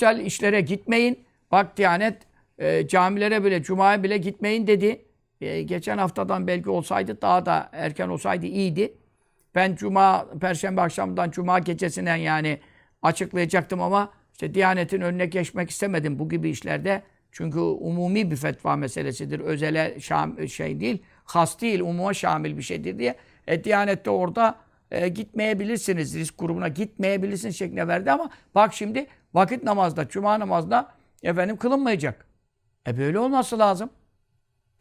sosyal işlere gitmeyin. Bak Diyanet e, camilere bile, cumaya bile gitmeyin dedi. E, geçen haftadan belki olsaydı daha da erken olsaydı iyiydi. Ben cuma, perşembe akşamından cuma gecesinden yani açıklayacaktım ama işte Diyanet'in önüne geçmek istemedim bu gibi işlerde. Çünkü umumi bir fetva meselesidir. Özele şam, şey değil, has değil, umuma şamil bir şeydir diye. E, Diyanet'te orada e, gitmeyebilirsiniz, risk grubuna gitmeyebilirsiniz şeklinde verdi ama bak şimdi vakit namazda, cuma namazda efendim kılınmayacak. E böyle olması lazım.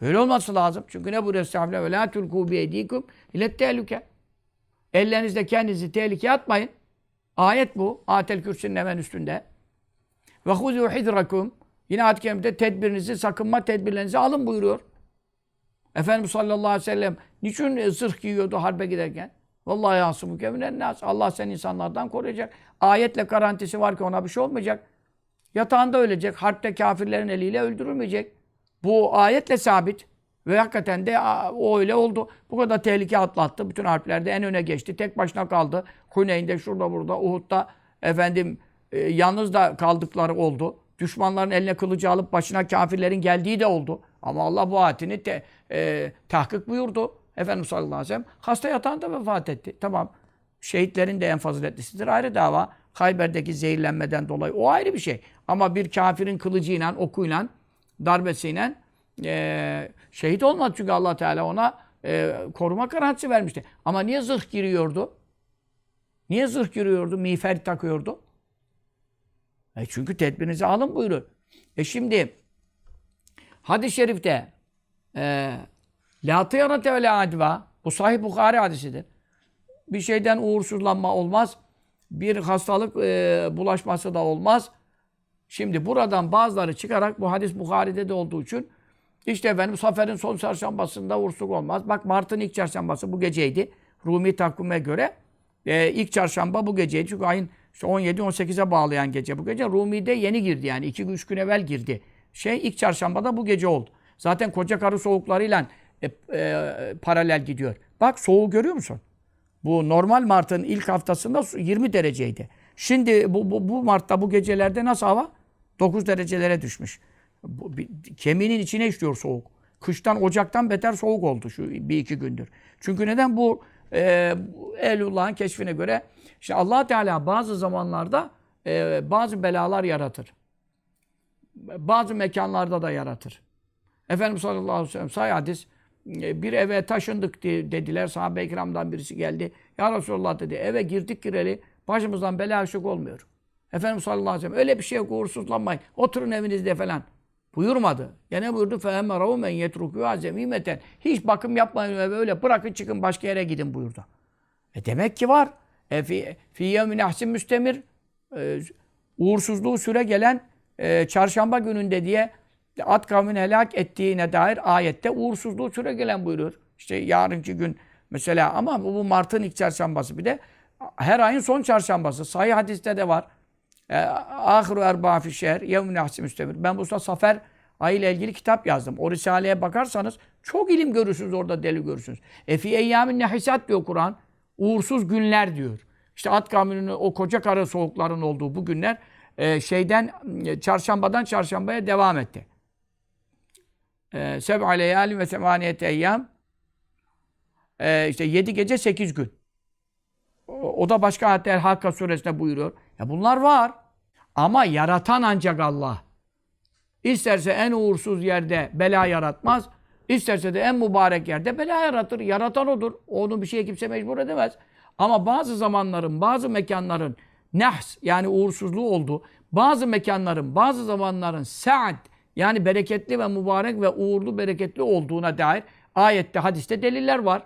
Böyle olması lazım. Çünkü ne buyuruyor Estağfirullah ve la tulku bi eydikum ile tehlike. Ellerinizle kendinizi tehlikeye atmayın. Ayet bu. Atel kürsünün hemen üstünde. Ve huzu hidrakum. Yine ayet-i tedbirinizi, sakınma tedbirlerinizi alın buyuruyor. Efendimiz sallallahu aleyhi ve sellem niçin zırh giyiyordu harbe giderken? Vallahi yasumuke minen nas. Allah seni insanlardan koruyacak. Ayetle garantisi var ki ona bir şey olmayacak. Yatağında ölecek. Harpte kafirlerin eliyle öldürülmeyecek. Bu ayetle sabit. Ve hakikaten de o öyle oldu. Bu kadar tehlike atlattı. Bütün harplerde en öne geçti. Tek başına kaldı. Huneyn'de, şurada, burada, Uhud'da efendim e, yalnız da kaldıkları oldu. Düşmanların eline kılıcı alıp başına kafirlerin geldiği de oldu. Ama Allah bu ayetini te, e, tahkik buyurdu. Efendimiz sallallahu aleyhi ve sellem hasta yatağında vefat etti. Tamam. Şehitlerin de en faziletlisidir. Ayrı dava. Hayber'deki zehirlenmeden dolayı. O ayrı bir şey. Ama bir kafirin kılıcıyla, okuyla, darbesiyle e, şehit olmadı. Çünkü allah Teala ona e, koruma garantisi vermişti. Ama niye zırh giriyordu? Niye zırh giriyordu? Miğfer takıyordu? E çünkü tedbirinizi alın buyuruyor. E şimdi hadis-i şerifte e, La tıyarate ve la bu sahih Bukhari hadisidir. Bir şeyden uğursuzlanma olmaz. Bir hastalık e, bulaşması da olmaz. Şimdi buradan bazıları çıkarak bu hadis Bukhari'de de olduğu için işte efendim Safer'in son çarşambasında uğursuzluk olmaz. Bak Mart'ın ilk çarşambası bu geceydi. Rumi takvime göre e, ilk çarşamba bu geceydi. Çünkü ayın işte 17-18'e bağlayan gece bu gece. Rumi'de yeni girdi yani. 2-3 gün evvel girdi. Şey ilk çarşambada bu gece oldu. Zaten koca karı soğuklarıyla e, e, paralel gidiyor. Bak soğuğu görüyor musun? Bu normal Mart'ın ilk haftasında 20 dereceydi. Şimdi bu, bu, bu Mart'ta bu gecelerde nasıl hava? 9 derecelere düşmüş. Bu, bir, kemiğinin içine işliyor soğuk. Kıştan, Ocak'tan beter soğuk oldu şu bir iki gündür. Çünkü neden bu e, Ehlullah'ın keşfine göre işte allah Teala bazı zamanlarda e, bazı belalar yaratır. Bazı mekanlarda da yaratır. Efendimiz sallallahu aleyhi ve sellem sahih hadis e, bir eve taşındık dediler. Sahabe-i kiramdan birisi geldi. Ya Resulallah dedi eve girdik gireli başımızdan bela aşık olmuyor. Efendimiz sallallahu aleyhi ve sellem öyle bir şeye uğursuzlanmayın. Oturun evinizde falan. Buyurmadı. Gene buyurdu fehemme ravmen yetrukü azemimeten. Hiç bakım yapmayın eve öyle bırakın çıkın başka yere gidin buyurdu. E demek ki var. E fi, fi yevmin ahsin müstemir. E, uğursuzluğu süre gelen e, çarşamba gününde diye at kavmin helak ettiğine dair ayette uğursuzluğu süre gelen buyuruyor. İşte yarınki gün mesela ama bu, bu Mart'ın ilk çarşambası bir de her ayın son çarşambası. Sahih hadiste de var. Ahiru erba fi şehr yevmin ahsi müstemir. Ben bu usta Safer ayıyla ilgili kitap yazdım. O Risale'ye bakarsanız çok ilim görürsünüz orada deli görürsünüz. E fi eyyamin nehisat diyor Kur'an. Uğursuz günler diyor. İşte at kavminin o koca karı soğukların olduğu bu günler e, şeyden çarşambadan çarşambaya devam etti. E, Seb'a leyali ve semaniyete eyyam e, işte yedi gece sekiz gün. O, o da başka ayette Hakka suresinde buyuruyor. Ya bunlar var. Ama yaratan ancak Allah. İsterse en uğursuz yerde bela yaratmaz. İsterse de en mübarek yerde bela yaratır. Yaratan odur. Onu bir şeye kimse mecbur edemez. Ama bazı zamanların, bazı mekanların nehs yani uğursuzluğu oldu. Bazı mekanların, bazı zamanların saat yani bereketli ve mübarek ve uğurlu bereketli olduğuna dair ayette, hadiste deliller var.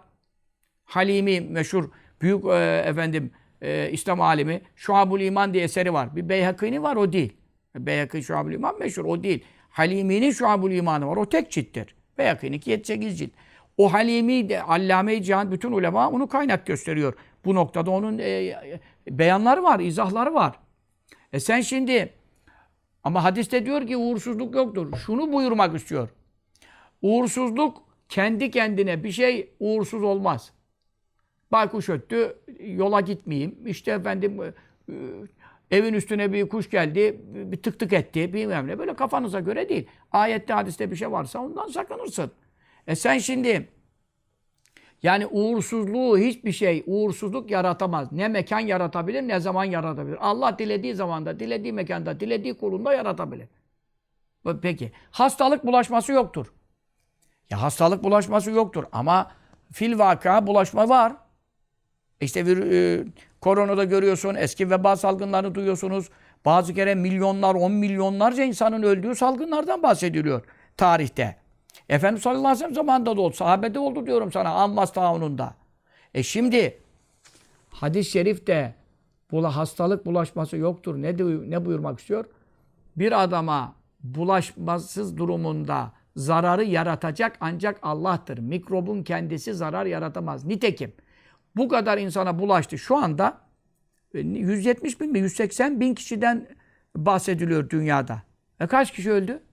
Halimi meşhur büyük e, efendim e, İslam alimi Şuabul İman diye eseri var. Bir Beyhaki'nin var o değil. Beyhaki Şuabul İman meşhur o değil. Halimi'nin Şuabul İmanı var. O tek cilttir. Beyhaki'nin 7-8 cilt. O Halimi de Allame-i Cihan bütün ulema onu kaynak gösteriyor. Bu noktada onun e, beyanları var, izahları var. E sen şimdi ama hadiste diyor ki uğursuzluk yoktur. Şunu buyurmak istiyor. Uğursuzluk kendi kendine bir şey uğursuz olmaz. Baykuş öttü, yola gitmeyeyim. İşte efendim Evin üstüne bir kuş geldi, bir tık tık etti, bilmem ne. Böyle kafanıza göre değil. Ayette, hadiste bir şey varsa ondan sakınırsın. E sen şimdi yani uğursuzluğu hiçbir şey, uğursuzluk yaratamaz. Ne mekan yaratabilir, ne zaman yaratabilir. Allah dilediği zamanda, dilediği mekanda, dilediği kulunda yaratabilir. Peki, hastalık bulaşması yoktur. Ya hastalık bulaşması yoktur ama fil vaka bulaşma var. İşte bir e, koronada görüyorsun, eski veba salgınlarını duyuyorsunuz. Bazı kere milyonlar, on milyonlarca insanın öldüğü salgınlardan bahsediliyor tarihte. Efendimiz sallallahu aleyhi ve sellem zamanında da oldu. Sahabede oldu diyorum sana. Ammas taununda. E şimdi hadis-i şerifte bula hastalık bulaşması yoktur. Ne, de, ne buyurmak istiyor? Bir adama bulaşmasız durumunda zararı yaratacak ancak Allah'tır. Mikrobun kendisi zarar yaratamaz. Nitekim bu kadar insana bulaştı. Şu anda 170 bin mi 180 bin kişiden bahsediliyor dünyada. E kaç kişi öldü?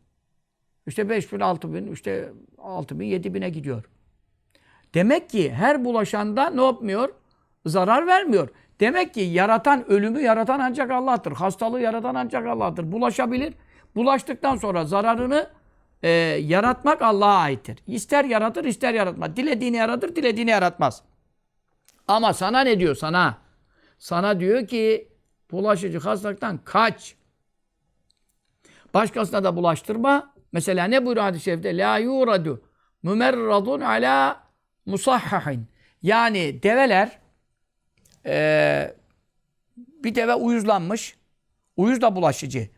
İşte 5 bin, 6 bin, işte 6 bin, 7 bine gidiyor. Demek ki her bulaşanda ne yapmıyor? Zarar vermiyor. Demek ki yaratan, ölümü yaratan ancak Allah'tır. Hastalığı yaratan ancak Allah'tır. Bulaşabilir. Bulaştıktan sonra zararını e, yaratmak Allah'a aittir. İster yaratır, ister yaratmaz. Dilediğini yaratır, dilediğini yaratmaz. Ama sana ne diyor sana? Sana diyor ki bulaşıcı hastalıktan kaç. Başkasına da bulaştırma. Mesela ne buyuruyor hadis-i şerifte? La yuradu mümerradun ala musahhahin. Yani develer e, bir deve uyuzlanmış. Uyuz da bulaşıcı.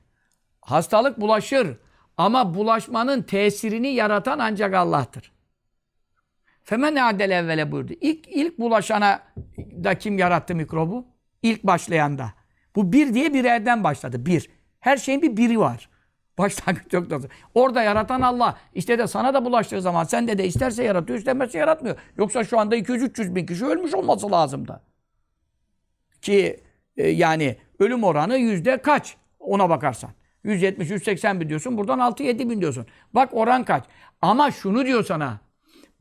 Hastalık bulaşır. Ama bulaşmanın tesirini yaratan ancak Allah'tır. Femen adel evvele buyurdu. İlk, ilk bulaşana da kim yarattı mikrobu? İlk başlayanda. Bu bir diye bir yerden başladı. Bir. Her şeyin bir biri var. Başlangıç noktası. Orada yaratan Allah. İşte de sana da bulaştığı zaman sen de de isterse yaratıyor, istemezse yaratmıyor. Yoksa şu anda 200-300 bin kişi ölmüş olması lazım da. Ki e, yani ölüm oranı yüzde kaç ona bakarsan. 170-180 bin diyorsun. Buradan 6-7 bin diyorsun. Bak oran kaç. Ama şunu diyor sana.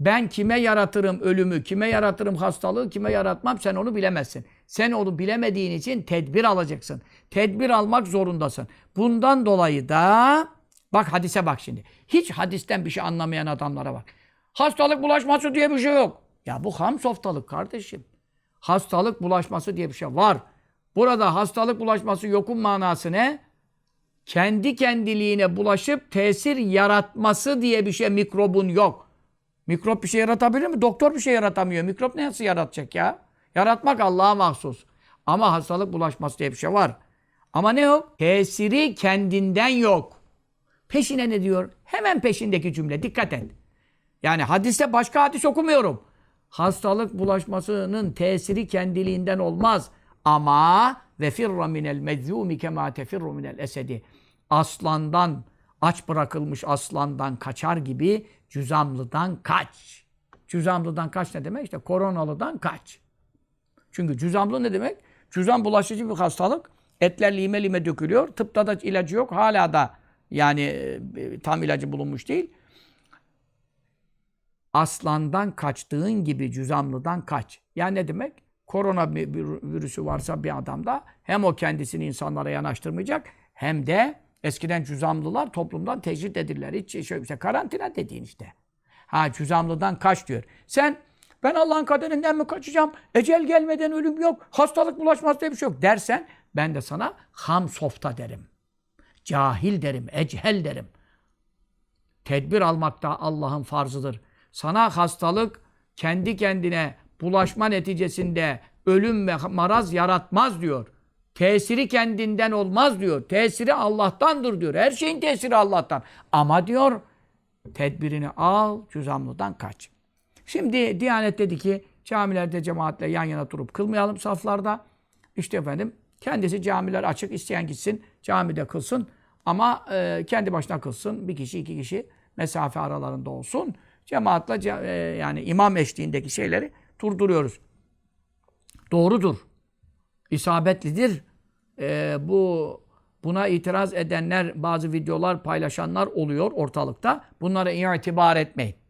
Ben kime yaratırım ölümü, kime yaratırım hastalığı, kime yaratmam sen onu bilemezsin. Sen onu bilemediğin için tedbir alacaksın. Tedbir almak zorundasın. Bundan dolayı da bak hadise bak şimdi. Hiç hadisten bir şey anlamayan adamlara bak. Hastalık bulaşması diye bir şey yok. Ya bu ham softalık kardeşim. Hastalık bulaşması diye bir şey var. Burada hastalık bulaşması yokun manası ne? Kendi kendiliğine bulaşıp tesir yaratması diye bir şey mikrobun yok. Mikrop bir şey yaratabilir mi? Doktor bir şey yaratamıyor. Mikrop ne nasıl yaratacak ya? Yaratmak Allah'a mahsus. Ama hastalık bulaşması diye bir şey var. Ama ne yok? Tesiri kendinden yok. Peşine ne diyor? Hemen peşindeki cümle. Dikkat et. Yani hadiste başka hadis okumuyorum. Hastalık bulaşmasının tesiri kendiliğinden olmaz. Ama ve firra minel medzumi kema tefirru minel esedi. Aslandan, aç bırakılmış aslandan kaçar gibi cüzamlıdan kaç. Cüzamlıdan kaç ne demek? İşte koronalıdan kaç. Çünkü cüzamlı ne demek? Cüzam bulaşıcı bir hastalık. Etler lime lime dökülüyor. Tıpta da ilacı yok. Hala da yani e, tam ilacı bulunmuş değil. Aslandan kaçtığın gibi cüzamlıdan kaç. Yani ne demek? Korona virüsü varsa bir adamda hem o kendisini insanlara yanaştırmayacak hem de eskiden cüzamlılar toplumdan tecrit edilirler. Hiç şey, işte karantina dediğin işte. Ha cüzamlıdan kaç diyor. Sen ben Allah'ın kaderinden mi kaçacağım? Ecel gelmeden ölüm yok. Hastalık bulaşmaz diye bir şey yok dersen ben de sana ham softa derim. Cahil derim, echel derim. Tedbir almak da Allah'ın farzıdır. Sana hastalık kendi kendine bulaşma neticesinde ölüm ve maraz yaratmaz diyor. Tesiri kendinden olmaz diyor. Tesiri Allah'tandır diyor. Her şeyin tesiri Allah'tan. Ama diyor tedbirini al, cüzamlıdan kaç. Şimdi Diyanet dedi ki camilerde cemaatle yan yana durup kılmayalım saflarda. İşte efendim kendisi camiler açık isteyen gitsin camide kılsın ama e, kendi başına kılsın. Bir kişi iki kişi mesafe aralarında olsun. Cemaatle e, yani imam eşliğindeki şeyleri durduruyoruz. Doğrudur. İsabetlidir. E, bu buna itiraz edenler bazı videolar paylaşanlar oluyor ortalıkta. Bunlara itibar etmeyin.